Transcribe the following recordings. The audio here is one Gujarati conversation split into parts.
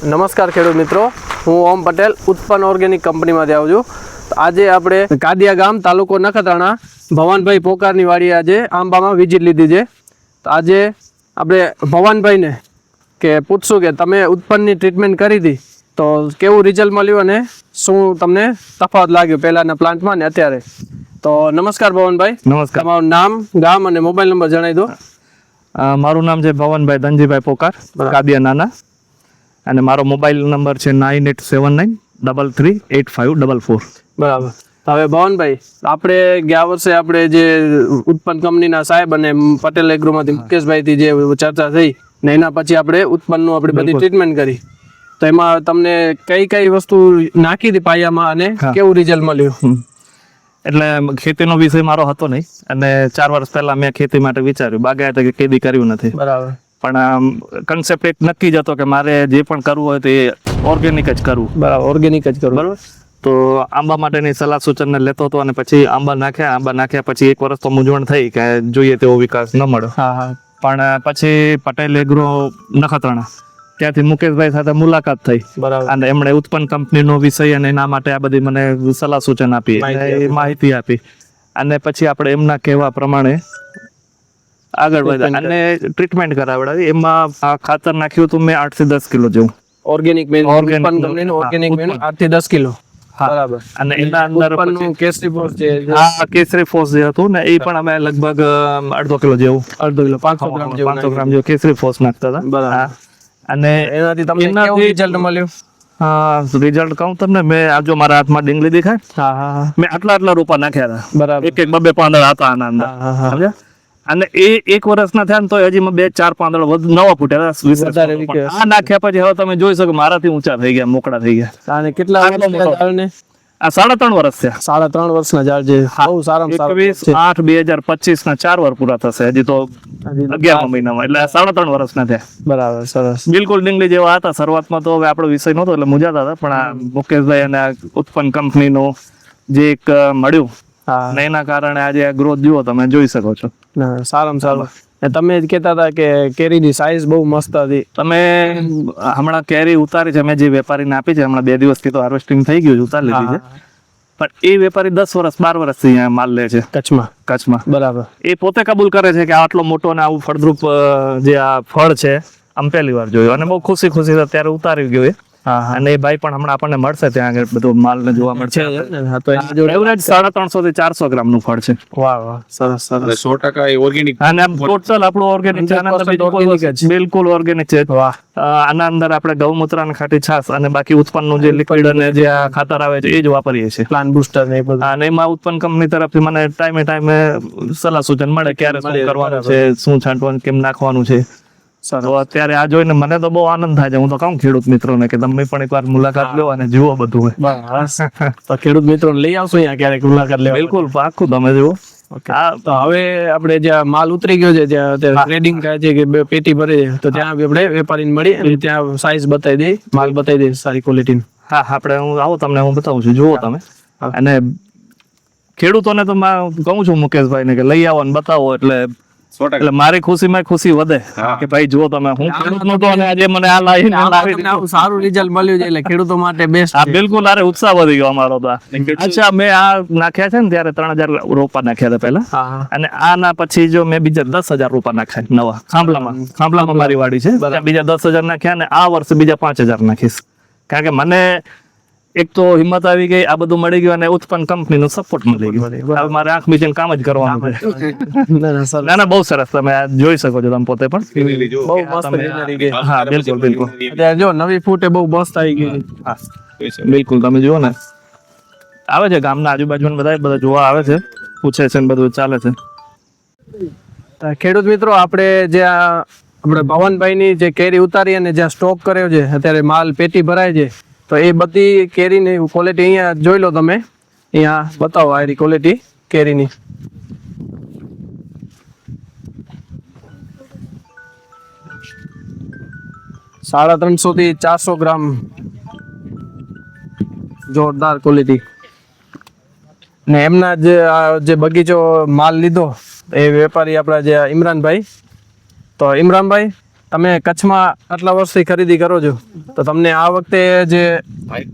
નમસ્કાર ખેડૂત મિત્રો. હું ઓમ પટેલ ઉત્પન્ન ઓર્ગેનિક કંપનીમાંથી આવું છું. આજે આપણે કાદિયા ગામ તાલુકો નખત્રાણા ભવાનભાઈ પોકારની વાડી આજે આંબામાં વિઝિટ લીધી છે. તો આજે આપણે ભવાનભાઈને કે પૂછશું કે તમે ઉત્પન્નની ટ્રીટમેન્ટ કરી હતી તો કેવું રિઝલ્ટ મળ્યું અને શું તમને તફાવત લાગ્યો પહેલાંના પ્લાન્ટમાં ને અત્યારે? તો નમસ્કાર ભવનભાઈ. નમસ્કાર. તમારું નામ ગામ અને મોબાઈલ નંબર જણાવી દો. મારું નામ છે ભવનભાઈ ધનજીભાઈ પોકાર કાદિયા નાના. અને મારો મોબાઈલ નંબર છે nine eight seven nine double three eight five double four. બરાબર. હવે ભવનભાઈ આપણે ગયા વર્ષે આપણે જે ઉત્પન્ન કંપનીના સાહેબ અને પટેલ એગ્રોમાંથી મુકેશભાઈથી જે ચર્ચા થઈ ને એના પછી આપણે ઉત્પન્નનું આપણે બધી ટ્રીટમેન્ટ કરી. તો એમાં તમને કઈ કઈ વસ્તુ નાખી હતી પાયામાં અને કેવું રિઝલ્ટ મળ્યું? એટલે ખેતીનો વિષય મારો હતો નહીં. અને ચાર વર્ષ પહેલા મેં ખેતી માટે વિચાર્યું. બાગાયત કે ખેતી કર્યું નથી. બરાબર. પણ કન્સેપ્ટ એક નક્કી જ હતો કે મારે જે પણ કરવું હોય તે ઓર્ગેનિક જ કરવું બરાબર ઓર્ગેનિક જ કરવું બરાબર? તો આંબા માટેની સલાહ સૂચનને લેતો હતો અને પછી આંબા નાખ્યા આંબા નાખ્યા પછી એક વર્ષ તો મૂંઝવણ થઈ કે જોઈએ તેવો વિકાસ ન મળ્યો. હા હા. પણ પછી પટેલ એગ્રો નખત્રાણા ત્યાંથી મુકેશભાઈ સાથે મુલાકાત થઈ. બરાબર. અને એમણે ઉત્પન્ન કંપનીનો વિષય અને એના માટે આ બધી મને સલાહ સૂચન આપી. માહિતી આપી. અને પછી આપણે એમના કહેવા પ્રમાણે આગળ વધ્યા અને ટ્રીટમેન્ટ કરાવડાવી. એમાં આ ખાતર નાખ્યું હતું મેં આઠથી દસ કિલો જેવું. Organic man organic organic man આઠથી દસ કિલો. બરાબર. અને એના અંદર કેસરી પોસ્ટ જે હા કેસરી ફોસ જે હતું ને એ પણ અમે લગભગ અડધો કિલો જેવું. અડધો કિલો પાંચસો ગ્રામ જેવું પાંચસો ગ્રામ જેવું કેસરી ફોસ નાખતા હતા. બરાબર. હા. અને એનાથી તમને કેવું રિઝલ્ટ મળ્યું? રિઝલ્ટ કહું તમને મેં આ જો મારા હાથમાં ડીંગલી દેખાય. હા મેં આટલા આટલા રૂપા નાખ્યા હતા. બરાબર. એક એક બબે પાંદડા હતા આના અંદર. હા હા. સમજ્યા? અને એ એક વર્ષના થયા ને તો હજી બે ચાર પાંદડા વધુ નવા ફૂટ્યા આ નાખ્યા પછી હવે તમે જોઈ શકો મારાથી ઊંચા થઈ ગયા મોકળા થઈ ગયા. અને કેટલા આ સાડા ત્રણ વર્ષ થયા. સાડા ત્રણ વર્ષના ઝાડ છે બહુ સારા એકવીસ આઠ બે હજાર પચીસ ના ચાર વર્ષ પૂરા થશે હજી તો અગિયાર મહિનામાં એટલે સાડા ત્રણ વર્ષના થયા. બરાબર સરસ. બિલકુલ ડીંગલી જેવા હતા શરૂઆતમાં તો હવે આપણો વિષય નહોતો એટલે મુજાતા હતા પણ આ મુકેશભાઈ અને ઉત્પન્ન કંપનીનું જે એક મળ્યું અને એના કારણે આજે ગ્રોથ જુઓ તમે જોઈ શકો છો. સારામાં સારું તમે જ કહેતા હતા કે કેરીની સાઇઝ બહુ મસ્ત હતી. તમે હમણાં કેરી ઉતારી છે મેં જે વેપારીને આપી છે હમણાં બે દિવસથી તો હાર્વેસ્ટિંગ થઈ ગયું છે ઉતારી લીધી છે. પણ એ વેપારી દસ વર્ષ બાર વર્ષથી અહીંયા માલ લે છે. કચ્છમાં? કચ્છમાં. બરાબર. એ પોતે કબૂલ કરે છે કે આટલો મોટો ને આવું ફળદ્રુપ જે આ ફળ છે આમ પહેલી વાર જોયું. અને બહુ ખુશી ખુશી અત્યારે ઉતારી ગયો એ. અને એ ભાઈ પણ હમણાં આપણને મળશે ત્યાં આગળ બધું માલ ને જોવા મળશે. હા તો એની જોડે એવરેજ સાડા ત્રણસો થી ચારસો ગ્રામનું ફળ છે. વાહ વાહ. સરસ સરસ. સો ટકા ઓર્ગેનિક અને આમ ટોટલ આપણું ઓર્ગેનિક છે આના અંદર 100% બીજું કોઈ organic વસ્તુ- બિલકુલ ઓર્ગેનિક છે. વાહ. આના અંદર આપણે ગૌમૂત્ર અને ખાટી છાશ અને બાકી ઉત્પન્નનું જે લિક્વિડ અને જે ખાતર આવે છે એ જ વાપરીએ છીએ. પ્લાન બુસ્ટર ને બધું. અને એમાં ઉત્પન્ન કંપની તરફથી મને ટાઈમે ટાઈમે સલાહ સૂચન મળે ક્યારે શું કરવાનું છે શું છાંટવાનું કેમ નાખવાનું છે. તો અત્યારે આ જોઈને મને તો બહુ આનંદ થાય છે. હું તો કહું ખેડૂત મિત્રોને કે તમે પણ એકવાર મુલાકાત લો અને જુઓ બધું બસ. તો ખેડૂત મિત્રો લઈ આવશો અહીંયા ક્યારેક મુલાકાત લેવા બિલકુલ પાકું તમે જુઓ. તો હવે આપણે જ્યાં માલ ઉતરી ગયો છે જ્યાં ટ્રેડિંગ થાય છે કે પેટી ભરે છે તો ત્યાં આપણે વેપારીને મળી અને ત્યાં સાઈઝ બતાવી દે માલ બતાવી દે સારી ક્વોલિટીનો હા આપણે હું આવો તમને હું બતાવું છું. જુઓ તમે. અને ખેડૂતોને તો કહું છું મુકેશભાઈ ને કે લઈ આવો ને બતાવો એટલે એટલે મારી ખુશીમાં ખુશી વધે કે ભાઈ જુઓ તમે હું ખેડૂત નતો અને આજે મને આ લાવીને લાવી સારું રિઝલ્ટ મળ્યું છે એટલે ખેડૂતો માટે બેસ્ટ હા બિલકુલ અરે ઉત્સાહ વધી ગયો અમારો તો અચ્છા મેં આ નાખ્યા છે ને ત્યારે ત્રણ હજાર રોપા નાખ્યા હતા પહેલા. અને આના પછી જો મેં બીજા દસ હજાર રૂપા નાખ્યા નવા. ખાંભલામાં. ખાંભલામાં મારી વાડી છે. બીજા દસ હજાર નાખ્યા અને આ વર્ષે બીજા પાંચ હજાર નાખીશ. કારણ કે મને એક તો હિંમત આવી ગઈ આ બધું મળી ગયું અને ઉત્પન્ન કંપનીનો સપોર્ટ મળી ગયો. હવે મારે આંખ બીજીને કામ જ કરવાનું છે. ના ના સરસ ના ના બહુ સરસ. તમે આ જોઈ શકો છો તમે પોતે પણ. બહુ મસ્ત હા બિલકુલ બિલકુલ. જો નવી ફૂટે બહુ મસ્ત આવી ગઈ. હા. બિલકુલ તમે જુઓ ને. આવે છે ગામના આજુબાજુ બધા બધા જોવા આવે છે. પૂછે છે ને બધું ચાલે છે. ખેડૂત મિત્રો આપણે જે આ આપણે ભવનભાઈની જે કેરી ઉતારી અને જ્યાં સ્ટોક કર્યો છે અત્યારે માલ પેટી ભરાય છે. તો એ બધી કેરીની ક્વોલિટી અહીંયા જોઈ લો તમે. અહીંયા બતાવો આ ક્વોલિટી કેરીની. સાડા ત્રણસો થી ચારસો ગ્રામ જોરદાર ક્વોલિટી ને એમના જે જે બગીચો માલ લીધો, એ વેપારી આપણા જે ઇમરાનભાઈ. તો ઇમરાનભાઈ તમે કચ્છમાં આટલા વર્ષથી ખરીદી કરો છો તો તમને આ વખતે જે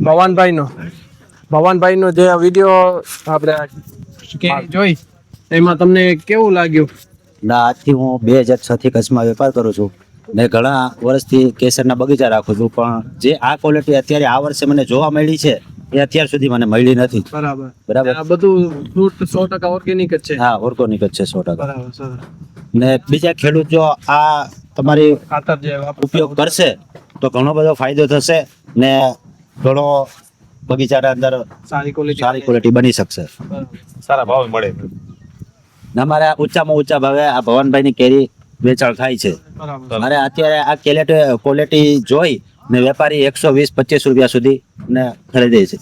ભવાનભાઈનો ભવાનભાઈનો જે વીડિયો આપણે જોઈ? એમાં તમને કેવું લાગ્યું? ના આજથી હું બે હજાર છ થી કચ્છમાં વેપાર કરું છું. ને ઘણા વર્ષથી કેસરના બગીચા રાખું છું પણ જે આ ક્વોલિટી અત્યારે આ વર્ષે મને જોવા મળી છે એ અત્યાર સુધી મને મળી નથી. બરાબર. બરાબર? આ બધું ફ્રૂટ સો ટકા ઓર્ગેનિક જ છે. હા ઓર્ગેનિક જ છે સો ટકા. બરાબર ને બીજા ખેડૂત જો આ તમારી ખાતર જે ઉપયોગ કરશે તો ઘણો બધો ફાયદો થશે ને ઘણો બગીચાના અંદર સારી ક્વોલિટી સારી ક્વોલિટી બની શકશે. સારા ભાવે મળે. ને અમારે ઊંચામાં ઊંચા ભાવે આ ભવનભાઈની કેરી વેચાણ થાય છે. મારે અત્યારે આ કેલેટ ક્વોલિટી જોઈ ને વેપારી એકસો વીસ પચીસ રૂપિયા સુધી ને ખરીદે છે.